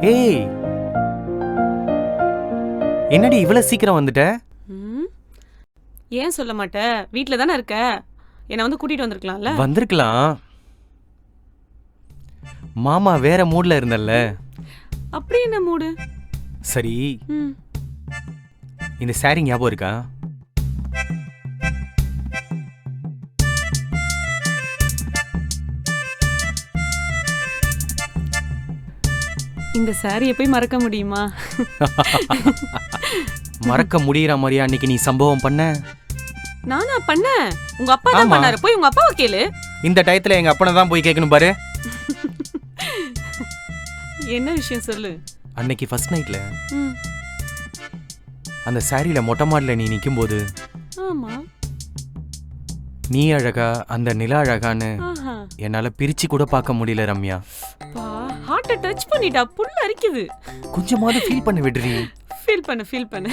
ஏய். என்னடி இவ்வளவு சீக்கிரம் வந்துட்ட? ம்? ஏன் சொல்ல மாட்ட? வீட்ல தானே இருக்க. என்னை வந்து கூட்டிட்டு வந்திருக்கலாம்ல? வந்திருக்கலாம். மாமா வேற மூட்ல இருந்தல்ல. அப்படி என்ன மூடு? சரி. ம். இந்த சாரி ஞாபகம் இருக்கா? இந்த சாரியை போய் மறக்க முடியுமா? மறக்க முடியற மாதிரியா அன்னைக்கு நீ சம்பவம் பண்ண. நானா பண்ணேன் உங்க அப்பா தான் ஆமா. பண்ணாரு. போய் உங்க அப்பாவை கேளு. இந்த டயத்துல எங்க அப்பனை தான் போய் கேட்கணும் பாரு. என்ன விஷயம் சொல்லு? அன்னைக்கு ஃபர்ஸ்ட் நைட்ல ம். அந்த சாரியில மொட்டை மாடல நீ நிக்கும்போது ஆமா. நீ அழகா அந்த நிலா அழகான்னு ஆஹா. என்னால பிரிச்சு கூட பார்க்க முடியல ரம்யா. ஹார்ட்டை டச் பண்ணிட்டா புல் அரிக்குது. கொஞ்சமாவது ஃபீல் பண்ண விடுறி. ஃபீல் பண்ணு ஃபீல் பண்ணு.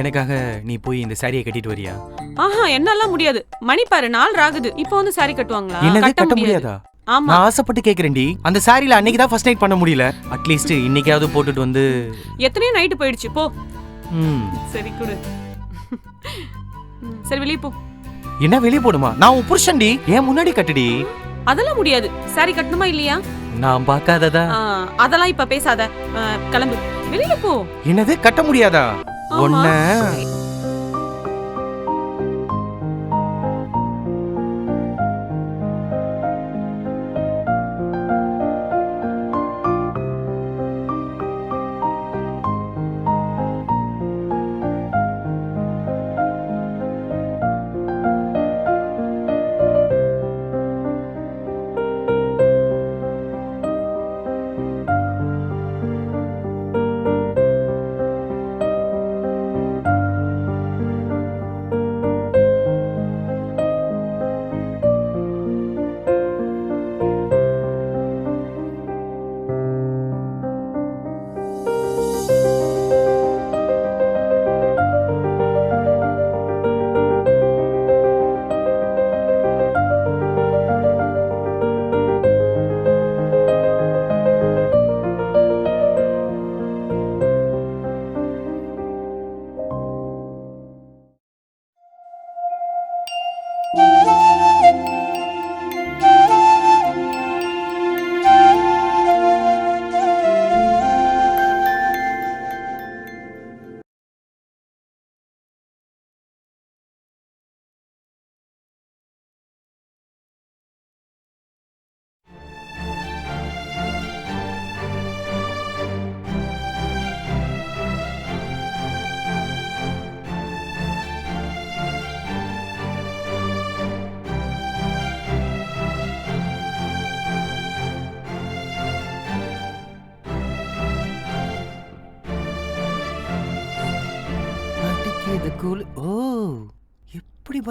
எனக்காக நீ போய் இந்த சாரியை கட்டிட்டு வரியா? ஆஹா என்னாலாம் முடியாது. மணி பாரு நாள் ராகுது. இப்போ வந்து சாரி கட்டுவாங்களா? என்னது கட்ட முடியாதா. ஆமா. நான் ஆசைப்பட்டு கேக்குறேன்டி. அந்த சாரியில அன்னைக்கு தான் ஃபர்ஸ்ட் நைட் பண்ண முடியல. அட்லீஸ்ட் இன்னைக்காவது போட்டுட்டு வந்து எத்தனையோ நைட்டு போயிடுச்சு. போ. ம். சரி கொடு. சரி வெளியே போ. என்ன வெளிய போடுமா நான் உன் புருஷன்டி. ஏன் முன்னாடி கட்டுடி. அதெல்லாம் முடியாது. சாரி கட்டணுமா இல்லையா? நான் பார்க்காததா? அதெல்லாம் இப்ப பேசாத. ஆ, கிளம்பு. வெளியில போ. என்னது? கட்ட முடியாதா? ஆமா. ஒன்ன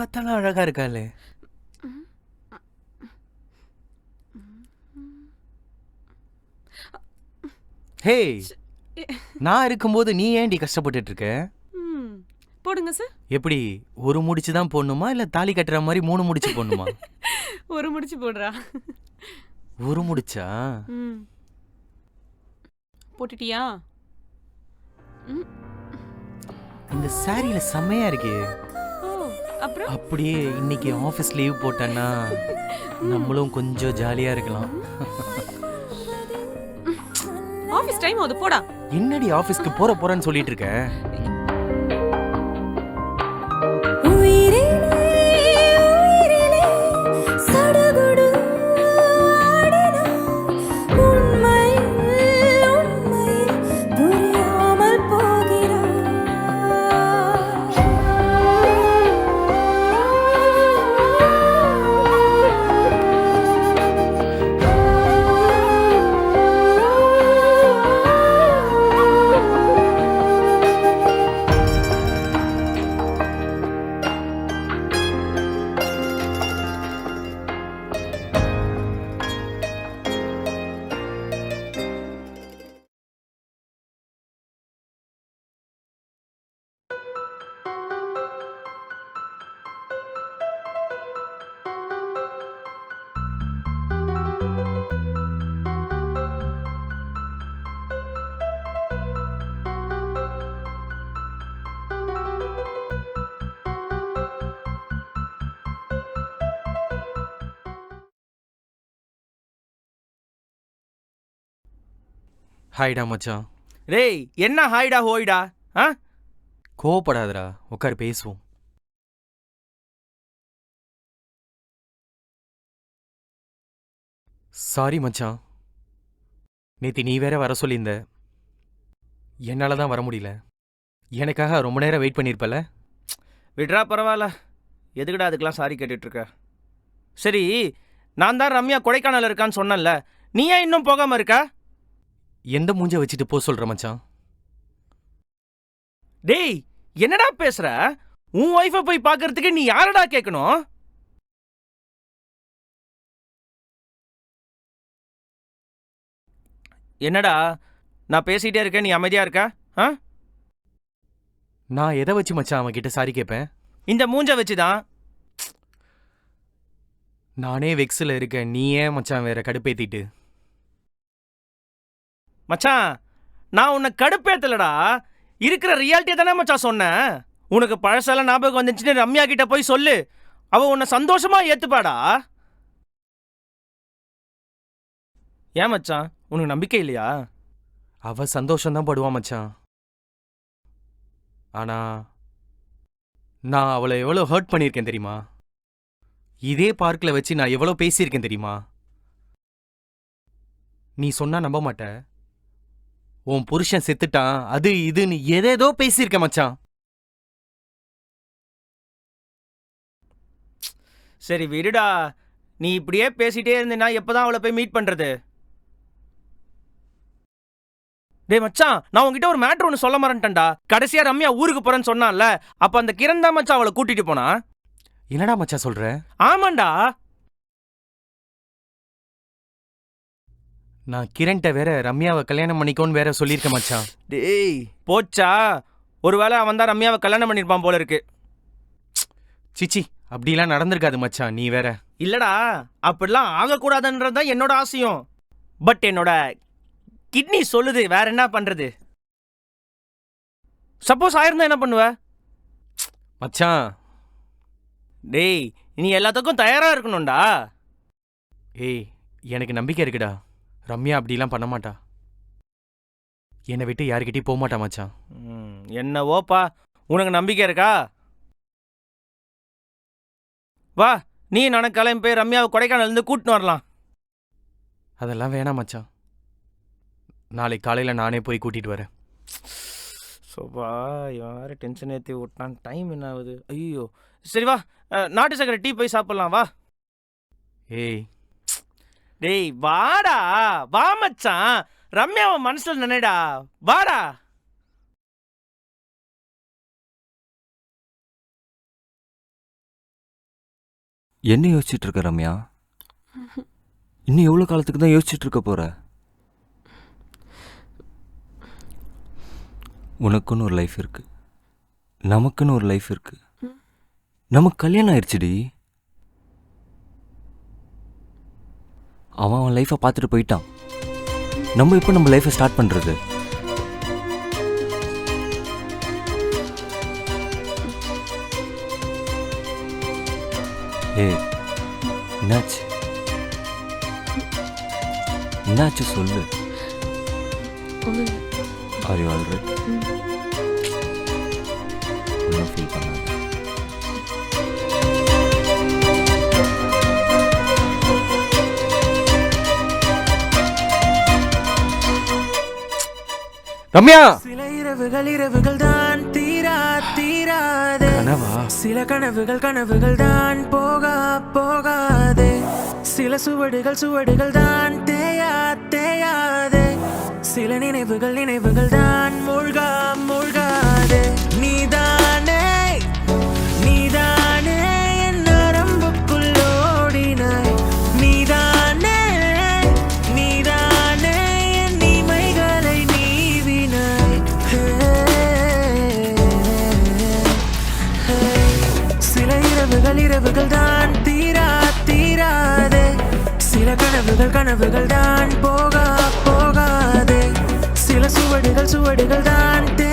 பார்த்தாலும் அழகா இருக்காளே ஹே நான் இருக்கும்போது நீ ஏன்டி கஷ்டப்பட்டுட்டு இருக்க போடுங்க சார் எப்படி ஒரு முடிச்சு தான் போடணுமா இல்ல தாலி கட்டுற மாதிரி மூணு முடிச்சு போடணுமா ஒரு முடிச்சு போடுறா ஒரு முடிச்சா போட்டுட்டியா இந்த சாரியில செம்மையா இருக்கே அப்புறம்? அப்படியே இன்னைக்கு ஆஃபீஸ் லீவ் போட்டேன்னா நம்மளும் கொஞ்சம் ஜாலியா இருக்கலாம். ஆஃபீஸ் டைம் ஆகுது போடா. என்னடி ஆபீஸ்க்கு போற போறேன்னு சொல்லிட்டு இருக்க? ஹாய்டா மச்சான். டேய் என்ன ஹாய்டா ஹோய்டா? ஆ? கோவப்படாதடா உட்காரு பேசுவோம். சாரி மச்சான். நேத்தி நீ வேற வர சொல்லியிருந்த. என்னால தான் வர முடியல. எனக்காக ரொம்ப நேரம் வெயிட் பண்ணியிருப்பல விட்றா பரவாயில்ல. எதுக்குடா அதுக்கெல்லாம் சாரி கேட்டுட்டு இருக்க சரி நான் தான் ரம்யா கொடைக்கானல் இருக்கான்னு சொன்னேன்ல. நீ ஏன் இன்னும் போகாம இருக்க? எந்த மூஞ்ச வச்சுட்டு போ சொல்ற மச்சான்? டேய் என்னடா பேசுற? உன் ஒய்ஃபை போய் பார்க்கறதுக்கு நீ யாரடா கேட்கணும் என்னடா நான் பேசிட்டே இருக்கேன் நீ அமைதியா இருக்க? ஆ? நான் எதை வச்சு மச்சான் அவன் கிட்ட சாரி கேட்பேன் இந்த மூஞ்ச வச்சுதான். நானே வெக்ஸில் இருக்கேன் நீ ஏன் மச்சான் வேற கடுப்பேத்திட்டு? மச்சான் நான் உன்னை கடுப்பேத்தலடா. இருக்கிற ரியாலிட்டியை தானே மச்சான் சொன்னேன். உனக்கு பழசெல்லாம் ஞாபகம் வந்துச்சுன்னு ரம்யா கிட்ட போய் சொல்லு. அவ உன்னை சந்தோஷமா ஏத்துப்பாடா. ஏன் மச்சான் உனக்கு நம்பிக்கை இல்லையா? அவ சந்தோஷம்தான் படுவான் மச்சான். ஆனா நான் அவளை எவ்வளோ ஹர்ட் பண்ணியிருக்கேன் தெரியுமா? இதே பார்க்கில் வச்சு நான் எவ்வளோ பேசியிருக்கேன் தெரியுமா? நீ சொன்னா நம்ப மாட்டேன் உன் புருஷன் செத்துட்டான் அது இதுன்னு எதேதோ பேசியிருக்க மச்சான். சரி விடுடா. நீ இப்படியே பேசிட்டே இருந்தீன்னா எப்பதான் அவளை போய் மீட் பண்றது? டேய் மச்சான் நான் உன்கிட்ட ஒரு மேட்ரு ஒன்று சொல்ல மறந்துட்டேன்டா. கடைசியா ரம்யா ஊருக்கு போறேன்னு சொன்னான்ல அப்ப அந்த கிரண் தான் மச்சான் அவளை கூட்டிட்டு போனா என்னடா மச்சான் சொல்ற? ஆமாண்டா. நான் கிரண்ட்ட வேற ரம்யாவை கல்யாணம் பண்ணிக்கோன்னு வேற சொல்லியிருக்கேன் மச்சான். டேய். போச்சா? ஒருவேளை அவன் தான் ரம்யாவை கல்யாணம் பண்ணிருப்பான் போல இருக்கு. சிச்சி அப்படிலாம் நடந்திருக்காது மச்சான். நீ வேற. இல்லடா அப்படிலாம் ஆகக்கூடாதுன்றது தான் என்னோட ஆசையும். பட் என்னோட கிட்னி சொல்லுது வேற என்ன பண்றது? சப்போஸ் ஆயிருந்தா என்ன பண்ணுவ? மச்சான். டேய் நீ எல்லாத்துக்கும் தயாரா இருக்கணும்டா. ஏய் எனக்கு நம்பிக்கை இருக்குடா. ரம்யா அப்படிலாம் பண்ண மாட்டா. என்னை விட்டு யாருக்கிட்டையும் போக மாட்டா மச்சான். ம், என்னவோப்பா? உனக்கு நம்பிக்கை இருக்கா? வா நீ நானும் கிளம்பி போய் ரம்யாவை கொடைக்கானல் இருந்து கூட்டின்னு வரலாம். அதெல்லாம் வேணாம் மச்சான். நாளைக்கு காலையில் நானே போய் கூட்டிட்டு வரேன். சோபா வேற டென்ஷன் ஏற்றி விட்டான். டைம் என்ன ஆகுது? ஐயோ. சரி வா நாட்டு சக்கரை டீ போய் சாப்பிடலாம் வா. ஏய் டேய் வாடா வா மச்சான். ரம்யாவை மனசுல நினைடா. வாடா. என்ன யோசிச்சுட்டு இருக்க ரம்யா? இன்னும் எவ்வளோ காலத்துக்கு தான் யோசிச்சுட்டு இருக்க போற? உனக்குன்னு ஒரு லைஃப் இருக்கு. நமக்குன்னு ஒரு லைஃப் இருக்கு. நமக்கு கல்யாணம் ஆயிடுச்சுடி அவன் அவன் லைஃப்பை பார்த்துட்டு போயிட்டான். நம்ம இப்போ நம்ம லைஃப்பை ஸ்டார்ட் பண்ணுறது ஏய் என்னாச்சு? என்னாச்சு சொல்லு. ஆர் யூ ஆல்ரெட் ஒன்றும் ஃபீல் பண்ணாத ரம்யா! சில இரவுகள் இரவுகள் தான் தீரா தீராதே. கனவா? சில கனவுகள் கனவுகள் தான் போகா போகாதே. சில சுவடுகள் சுவடுகள் தான் தேயா தேயாதே. சில நினைவுகள் நினைவுகள் தான் மூழ்கா. மூழ்காதே கனவுகள் கனவுகள் தான் போகா போகாதே. சில சுவடுகள் சுவடுகள் தான் தே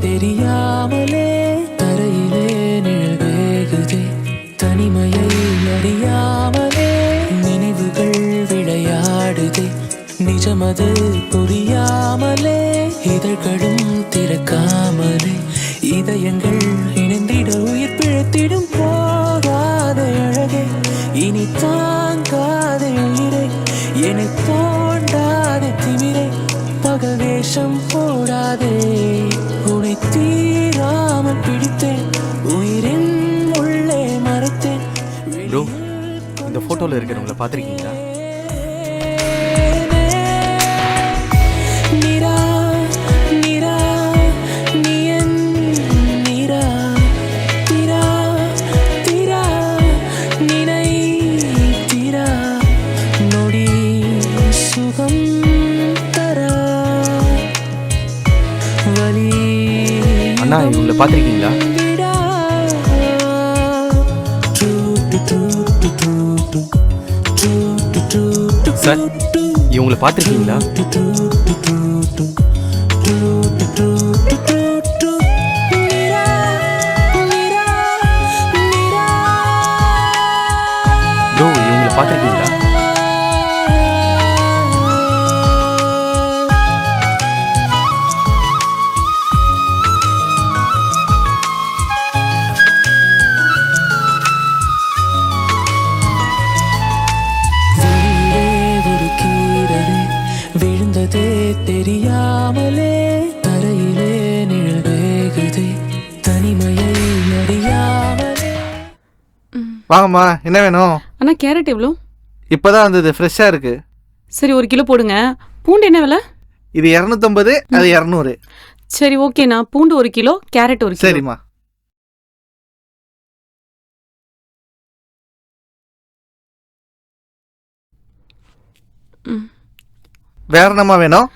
தெரியாமலே தரையிலே நிழல் வேகுதே. தனிமையை அறியாமலே நினைவுகள் விளையாடுதே. நிஜமது புரியாமலே இதழ்களும் திறக்காமலே. இதயங்கள் இணைந்திட உயிர் பிழைத்திடும் போகாத அழகே. இனி தாங்காத உயிரை எனக்கு ஃபோட்டோவில் இருக்கிறவங்கள பார்த்துருக்கீங்களா? அண்ணா இவங்களை பார்த்துருக்கீங்களா? சார் இவங்களை பார்த்துருக்கீங்களா? ப்ரோ இவங்கள பார்த்துருக்கீங்களா? வாங்கம்மா என்ன வேணும்? அண்ணா கேரட் எவ்வளோ? இப்பதான் வந்தது ஃப்ரெஷ்ஷாக இருக்கு. சரி ஒரு கிலோ போடுங்க. பூண்டு என்ன விலை? இது இரநூத்தம்பது அது இரநூறு. சரி ஓகேண்ணா. பூண்டு ஒரு கிலோ கேரட் ஒரு கிலோ. சரிம்மா. வேற என்னம்மா வேணும்?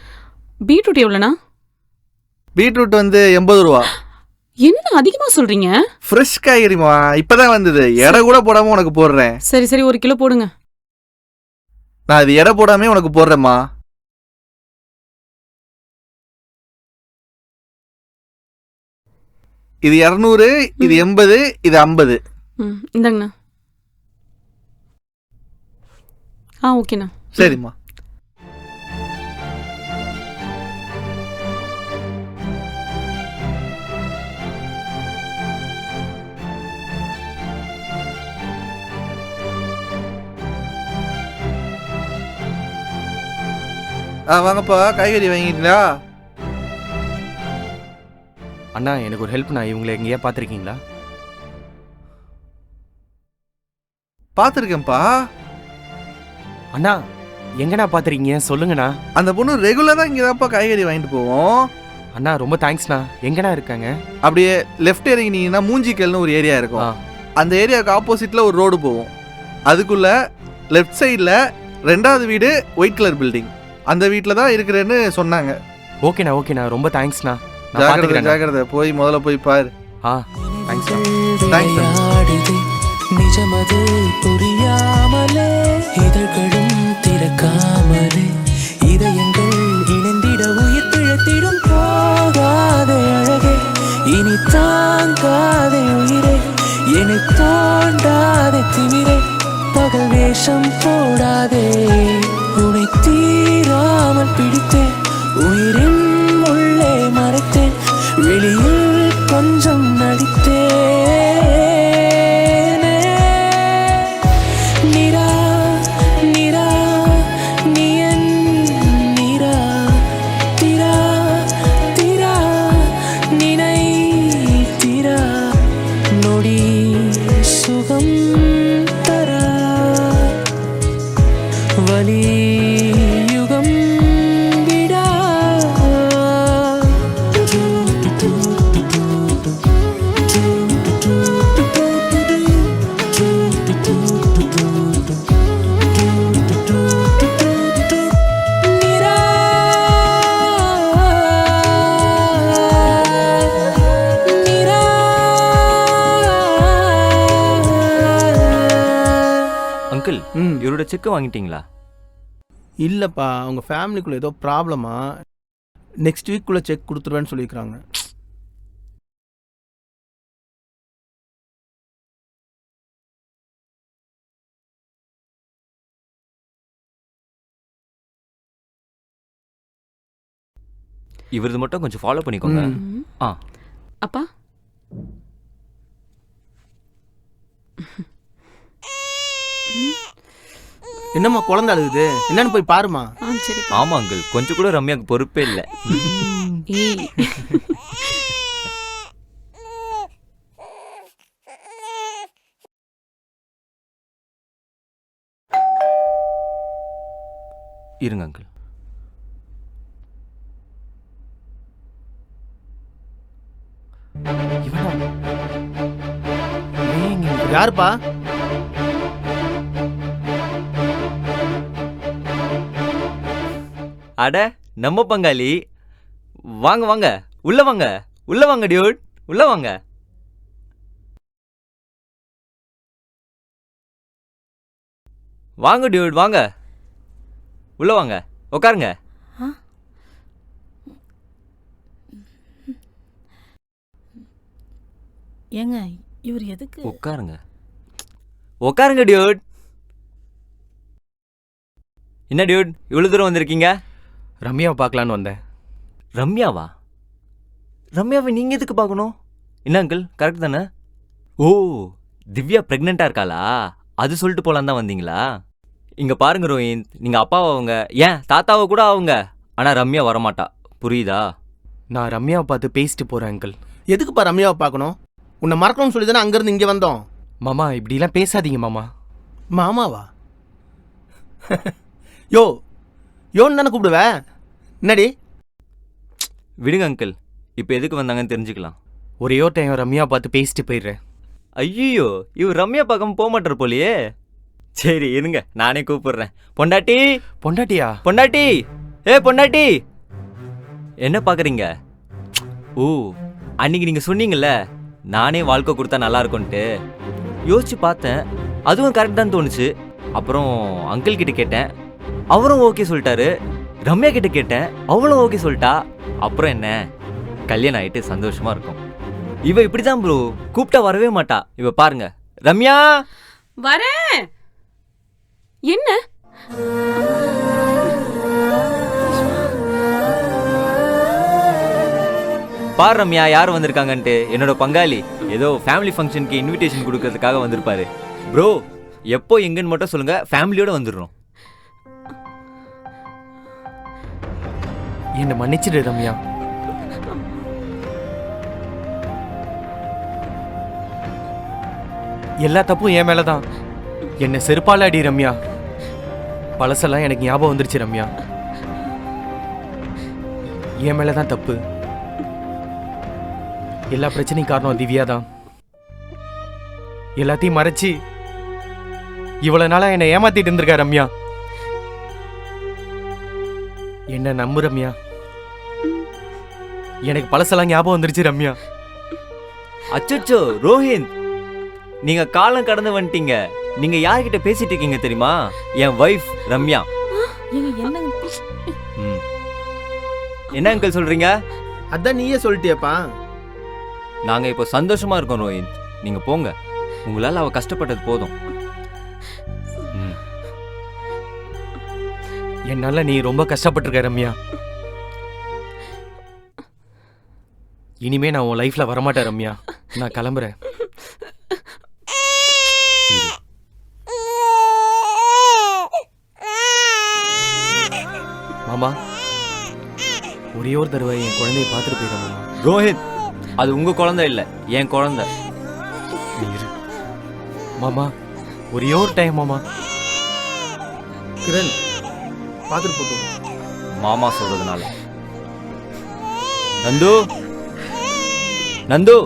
பீட்ரூட் எவ்வளோண்ணா? பீட்ரூட் வந்து எண்பது ரூபா. என்னண்ணா அதிகமா சொல்றீங்க? ஃப்ரெஷ் காய்கறிமா இப்பதான் வந்தது. எடை கூட போடாம உனக்கு போடுறேன். சரி சரி ஒரு கிலோ போடுங்க. நான் இது எடை போடாமே உனக்கு போடுறேம்மா. இது இரநூறு இது எண்பது இது ஐம்பது. ம் இந்தாங்கண்ணா. ஆ ஓகேண்ணா. சரிம்மா. ஆ வாங்கப்பா. காய்கறி வாங்கிட்டீங்களா? அண்ணா எனக்கு ஒரு ஹெல்ப் நான் இவங்களை எங்கேயா பார்த்துருக்கீங்களா? பார்த்துருக்கேன்ப்பா. அண்ணா எங்கண்ணா பார்த்துருக்கீங்க? சொல்லுங்கண்ணா. அந்த பொண்ணு ரெகுலராக இங்கே தான்ப்பா காய்கறி வாங்கிட்டு போவோம். அண்ணா ரொம்ப தேங்க்ஸ்ண்ணா எங்கண்ணா இருக்காங்க? அப்படியே லெஃப்ட் இறங்கினீங்கன்னா மூஞ்சிக்கல்னு ஒரு ஏரியா இருக்கும். அந்த ஏரியாவுக்கு ஆப்போசிட்டில் ஒரு ரோடு போகும் அதுக்குள்ள லெஃப்ட் சைடில் ரெண்டாவது வீடு ஒயிட் கலர் பில்டிங் அந்த வீட்டில் தான் இருக்கிறேன்னு சொன்னாங்க. ஓகேண்ணா ஓகேண்ணா. ரொம்ப தேங்க்ஸ்ண்ணா நான் ஜாக்கிரதை ஜாக்கிரதை. போய் முதல்ல போய் பாரு. ஆ தேங்க்ஸ்ண்ணா. விளையாடுதே நிஜமது புரியாமலே ம் இவரோட செக்கை வாங்கிட்டீங்களா? இல்லைப்பா அவங்க ஃபேமிலிக்குள்ளே ஏதோ ப்ராப்ளமா? நெக்ஸ்ட் வீக்குள்ளே செக் கொடுத்துருவேன்னு சொல்லியிருக்காங்க இவரது மட்டும் கொஞ்சம் ஃபாலோ பண்ணிக்கோங்க. ஆ. அப்பா. என்னம்மா குழந்தை அழுகுது? என்னன்னு போய் பாருமா ஆ சரி ஆமா அங்கிள் கொஞ்சம் கூட ரம்யாக்கு பொறுப்பே இல்லை. ஏய் இருங்க அங்கிள். இவனா? ஏன் இங்க நிக்கிற? யாருப்பா? அட நம்ம பங்காளி. வாங்க வாங்க. உள்ள வாங்க. உள்ள வாங்க டியூட். உள்ள வாங்க. வாங்க டியூட் வாங்க. உள்ள வாங்க. உட்காருங்க ஏங்க இவர் எதுக்கு? உட்காருங்க உட்காருங்க டியூட். என்ன டியூட்? இவ்வளவு தூரம் வந்திருக்கீங்க? ரம்யாவை பார்க்கலான்னு வந்தேன். ரம்யாவா? ரம்யாவை நீங்க எதுக்கு பார்க்கணும்? என்ன அங்கிள் கரெக்ட் தானே? ஓ திவ்யா பிரெக்னெண்டா இருக்காளா? அது சொல்லிட்டு போலாம் தான் வந்தீங்களா? இங்க பாருங்க ரோஹித் நீங்க அப்பாவை அவங்க ஏன் தாத்தாவை கூட அவங்க. ஆனா ரம்யா வரமாட்டா. புரியுதா? நான் ரம்யாவை பார்த்து பேசிட்டு போறேன் அங்கிள் எதுக்குப்பா ரம்யாவை பார்க்கணும்? உன்னை மறக்கணும்னு சொல்லி தானே அங்கேருந்து இங்கே வந்தோம்? மாமா இப்படிலாம் பேசாதீங்க மாமா. மாமாவா? யோ யோன்னு தானே கூப்பிடுவ? என்னடி? விடுங்க அங்கிள் இப்போ எதுக்கு வந்தாங்கன்னு தெரிஞ்சுக்கலாம். ஒரே ஒரு டைம் ரம்யாவை பார்த்து பேசிட்டு போயிடுறேன். ஐயோ இவர் ரம்யா பார்க்காம போக மாட்டார் போலியே. சரி இருங்க நானே கூப்பிடுறேன். பொண்டாட்டி! பொண்டாட்டியா? பொண்டாட்டி! ஏ பொண்டாட்டி! என்ன பார்க்குறீங்க? ஓ அன்னைக்கு நீங்கள் சொன்னீங்கல்ல நானே வாழ்க்கை கொடுத்தா நல்லா இருக்கும்ன்ட்டு. யோசிச்சு பார்த்தேன் அதுவும் கரெக்ட் தான் தோணுச்சு. அப்புறம் அங்கிள் கிட்ட கேட்டேன். அவரும் ஓகே சொல்லிட்டாரு. ரம்யா கிட்ட கேட்டேன் அவளும் ஓகே சொல்லிட்டா? அப்புறம் என்ன? கல்யாணம் ஆயிட்டு சந்தோஷமா இருக்கும். இவ இப்படிதான் ப்ரோ கூப்பிட்டா வரவே மாட்டா. இவ பாருங்க. ரம்யா? வரேன். என்ன? பார் ரம்யா யார் வந்திருக்காங்கன்ட்டு? என்னோட பங்காளி. ஏதோ ஃபேமிலி ஃபங்க்ஷனுக்கு இன்விடேஷன் கொடுக்கறதுக்காக வந்திருப்பாரு. ப்ரோ எப்போ எங்கன்னு மட்டும் சொல்லுங்க. ஃபேமிலியோட வந்துடுறோம். என்னை மன்னிச்சிடு ரம்யா. எல்லா தப்பும் என் மேல தான் என்னை செருப்பால் அடி ரம்யா. பழசெல்லாம் எனக்கு ஞாபகம் வந்துருச்சு ரம்யா. என் மேல தான் தப்பு. எல்லா பிரச்சனையும் காரணம் திவ்யா தான் எல்லாத்தையும் மறைச்சு இவ்வளவு நாளா என்னை ஏமாத்திட்டு இருந்திருக்கா ரம்யா. என்ன நம்பு ரம்யா? எனக்கு பழசெல்லாம் ஞாபகம் வந்துருச்சு ரம்யா. அச்சச்சோ ரோஹித் நீங்க காலம் கடந்து வந்துட்டீங்க. நீங்க யார்கிட்ட பேசிட்டு இருக்கீங்க தெரியுமா? என் வைஃப் ரம்யா. என்ன? அங்கிள் சொல்றீங்க? அதான் நீயே சொல்லிட்டியப்பா. நாங்க இப்போ சந்தோஷமா இருக்கோம் ரோஹித் நீங்க போங்க. உங்களால அவ கஷ்டப்பட்டது போதும். என்னால நீ ரொம்ப கஷ்டப்பட்டிருக்க ரம்யா. இனிமே நான் உன் லைஃப்ல வரமாட்டேன் ரம்யா. நான் கிளம்புறேன். மாமா ஒரே ஒரு தடவை என் குழந்தைய பார்த்துட்டு போயிடும் மாமா. ரோஹித் அது உங்க குழந்தை இல்ல என் குழந்தை. மாமா ஒரே ஒரு டைம் மாமா. கிரண் பார்த்துட்டு போட்டோம் மாமா சொல்றதுனால. நந்து? நந்து?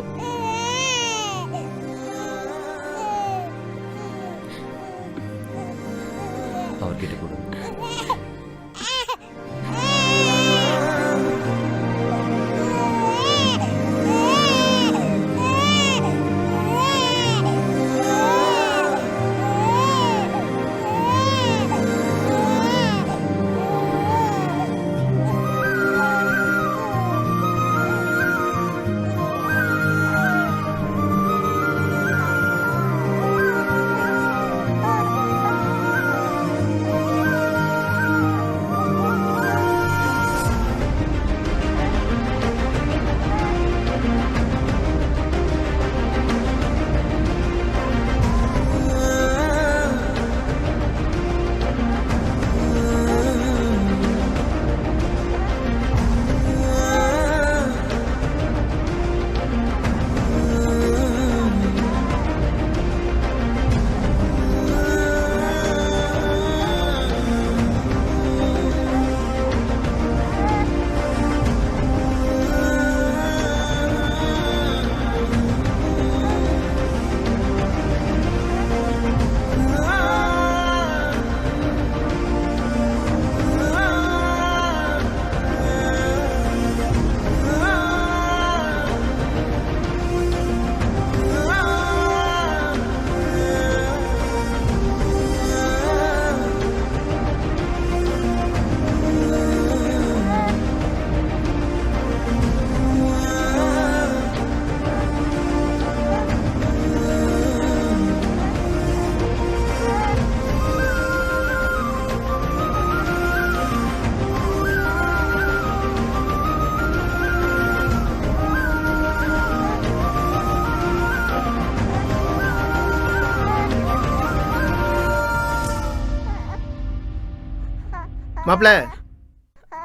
மாப்பிள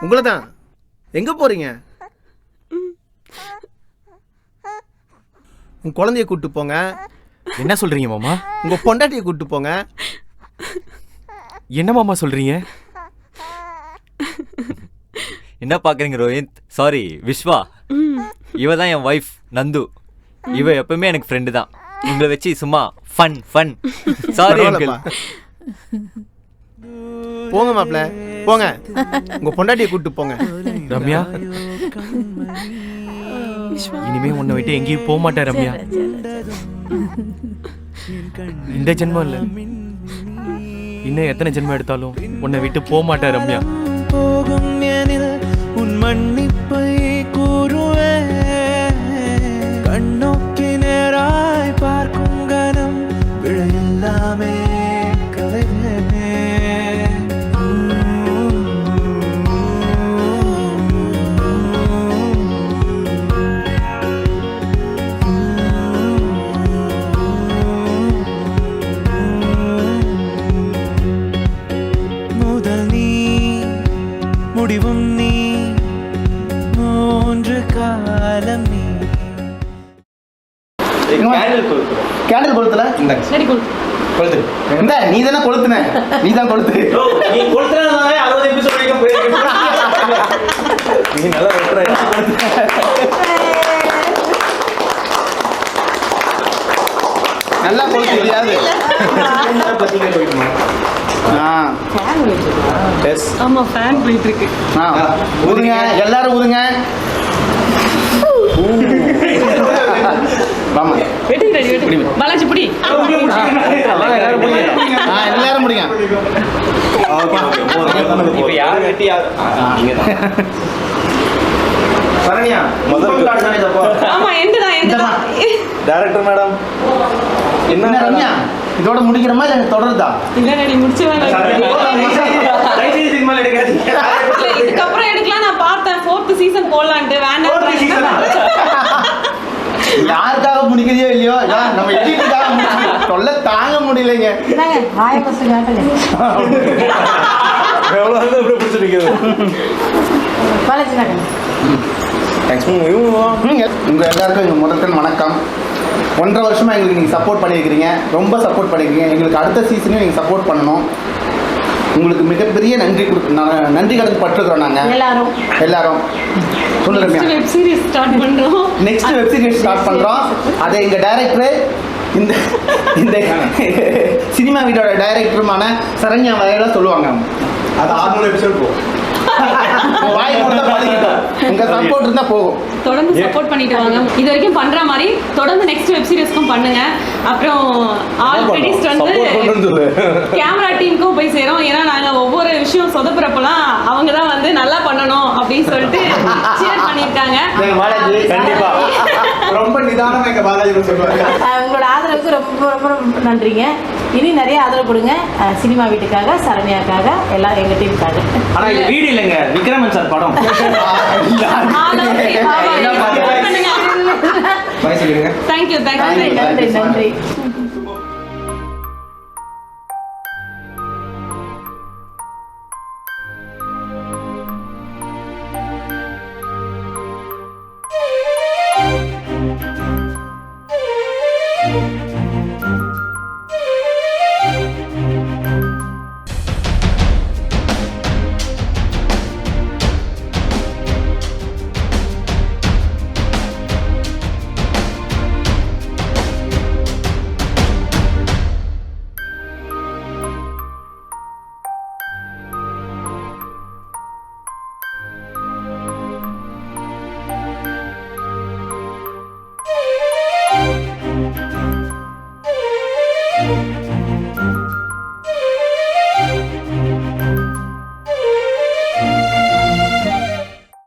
உங்களை தான் எங்க போறீங்க? உங்க குழந்தைய கூட்டு போங்க. என்ன சொல்றீங்க மாமா? உங்க பொண்டாட்டியை கூட்டு போங்க. என்ன மாமா சொல்றீங்க? என்ன பார்க்குறீங்க ரோஹித்? சாரி விஸ்வா. இவ தான் என் ஒய்ஃப் நந்து. இவ எப்பவுமே எனக்கு ஃப்ரெண்டு தான். உங்களை வச்சு சும்மா ஃபன் ஃபன் சாரி அங்கிள். போங்க மாப்பிள போங்க. உங்க பொண்டாட்டியை கூட்டு போங்க. ரம்யா இனிமே உன்னை விட்டு எங்கேயும் போக மாட்டேன் ரம்யா. இந்த ஜென்மம் இல்ல. இன்னும் எத்தனை ஜென்மம் எடுத்தாலும் உன்னை விட்டு போக மாட்டேன் ரம்யா. போகும் எனில் உன் மன்னிப்பை தான் கொளுத்து நீ கொடுத்தனால அறுபது எபிசோட் வரைக்கும் போயிருக்க நீ நல்லா வெட்டுற நல்லா கொளுத்து இல்லையாது ஆ எஸ் ஆமா ஃபேன் போயிட்டு இருக்கு ஆ ஊதுங்க எல்லாரும் ஊதுங்க வாமா வெட்டிங் ரெடி வெட்டிங் பாலாஜி புடி எல்லாரும் முடிங்க ஆ எல்லாரும் முடிங்க இப்போ யார் வெட்டி சரண்யா முதல் ஆமா டைரக்டர் மேடம் என்ன ரம்யா? இதோட முடிக்கிறோமா இல்லை தொடருதா? இல்ல ரெடி முடிச்சு இதுக்கு மேல எடுக்காதீங்க. இதுக்கப்புறம் எடுக்கலாம். நான் பார்த்தேன். ஃபோர்த் சீசன் போடலான்ட்டு. வேண்டாம் யாருக்காக முடிக்கிறதோ இல்லையோ? நம்ம எடிட்டுக்காக முடிச்சு தொல்ல தாங்க முடியலைங்க. எவ்வளோ எப்படி பிடிச்சிருக்கிறது உங்க எல்லாருக்கும் எங்க முதற்கண் வணக்கம். ஒன்றரை வருஷமா எங்களுக்கு நீங்க சப்போர்ட் பண்ணியிருக்கிறீங்க. ரொம்ப சப்போர்ட் பண்ணியிருக்கீங்க. எங்களுக்கு அடுத்த சீசனையும் நீங்க சப்போர்ட் பண்ணணும். உங்களுக்கு மிகப்பெரிய நன்றி கொடு ந- நன்றி கடன் பட்டிருக்கிறோம் நாங்க. எல்லாரும். எல்லாரும். சொல்லு ரம்யா வெப் சீரிஸ் ஸ்டார்ட் பண்றோம். நெக்ஸ்ட் வெப் சீரிஸ் ஸ்டார்ட் பண்றோம். அதை எங்க டைரக்டர் இந்த இந்த சினிமா வீட்டோட டைரக்டருமான சரண்யா வகையில சொல்லுவாங்க. அது ஆறுநூறு எபிசோட் போகும். வாய் கொடுத்தா பழகிட்டோம் உங்க சப்போர்ட் இருந்தா போகும். தொடர்ந்து சப்போர்ட் பண்ணிட்டு வாங்க. இது வரைக்கும் பண்ற மாதிரி தொடர்ந்து நெக்ஸ்ட் வெப் சீரிஸ்க்கும் பண்ணுங்க. அப்புறம் ஆல் கிரெடிட்ஸ் வந்து கேமரா டீமுக்கும் போய் சேரும். ஏன்னா நாங்க ஒவ்வொரு விஷயம் சொதப்புறப்பெல்லாம் அவங்க தான் வந்து நல்லா பண்ணணும் அப்படின்னு சொல்லிட்டு ஷேர் பாலாஜி கண்டிப்பா. ரொம்ப நிதானமா எங்க பாலாஜி சொல்லுவாங்க உங்களோட ஆதரவுக்கு ரொம்ப ரொம்ப ரொம்ப நன்றிங்க. இனி நிறைய ஆதரவு கொடுங்க. சினிமா வீட்டுக்காக சரண்யாக்காக எல்லாம் எங்க டீமுக்காக. ஆனா இது வீடு இல்லைங்க. விக்ரமன் சார் படம். தேங்க்யூ தேங்க்யூ நன்றி நன்றி.